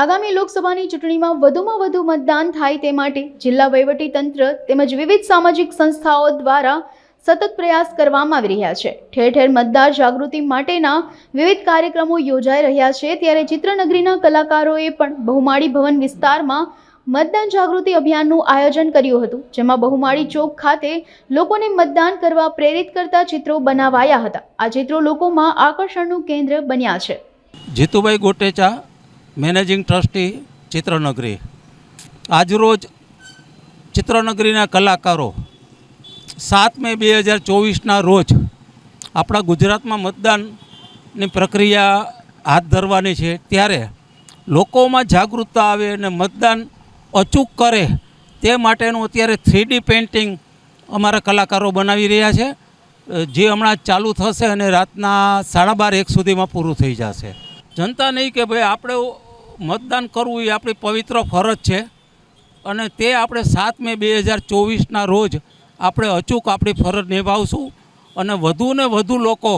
આગામી લોકસભાની ચૂંટણીમાં વધુમાં વધુ મતદાન થાય તે માટે જિલ્લા તંત્ર તેમજ વિવિધ સામાજિક સંસ્થાઓ દ્વારા સતત પ્રયાસ કરવામાં આવી રહ્યા છે. ઠેર ઠેર મતદાર જાગૃતિ માટેના વિવિધ કાર્યક્રમો યોજાઈ રહ્યા છે. ત્યારે ચિત્રનગરીના કલાકારોએ પણ બહુમાળી ભવન વિસ્તારમાં મતદાન જાગૃતિ અભિયાનનું આયોજન કર્યું હતું, જેમાં બહુમાળી ચોક ખાતે લોકોને મતદાન કરવા પ્રેરિત કરતા ચિત્રો બનાવાયા હતા. આ ચિત્રો લોકોમાં આકર્ષણનું કેન્દ્ર બન્યા છે. Jitubhai Gotecha managing trustee Chitranagari. આજરોજ ચિત્રનગરીના કલાકારો સાત મે બે હજાર ચોવીસના રોજ આપણા ગુજરાતમાં મતદાનની પ્રક્રિયા હાથ ધરવાની છે. ત્યારે લોકોમાં જાગૃતતા આવે અને મતદાન અચૂક કરે તે માટેનું અત્યારે થ્રીડી પેઇન્ટિંગ અમારા કલાકારો બનાવી રહ્યા છે. જે હમણાં ચાલુ થશે અને રાતના સાડા બાર એક સુધીમાં પૂરું થઈ જશે. જનતા નહીં કે ભાઈ આપણે મતદાન કરવું એ આપણી પવિત્ર ફરજ છે. અને તે આપણે સાત મે બે હજાર ચોવીસના રોજ આપણે અચૂક આપણી ફરજ નિભાવશું. અને વધુ ને વધુ લોકો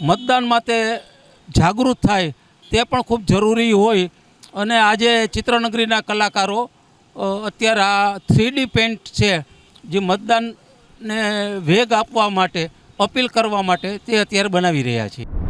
મતદાન માટે જાગૃત થાય તે પણ ખૂબ જરૂરી હોય. અને આજે ચિત્રનગરીના કલાકારો અત્યારે આ થ્રીડી પેન્ટ છે જે મતદાનને વેગ આપવા માટે, અપીલ કરવા માટે તે અત્યારે બનાવી રહ્યા છે.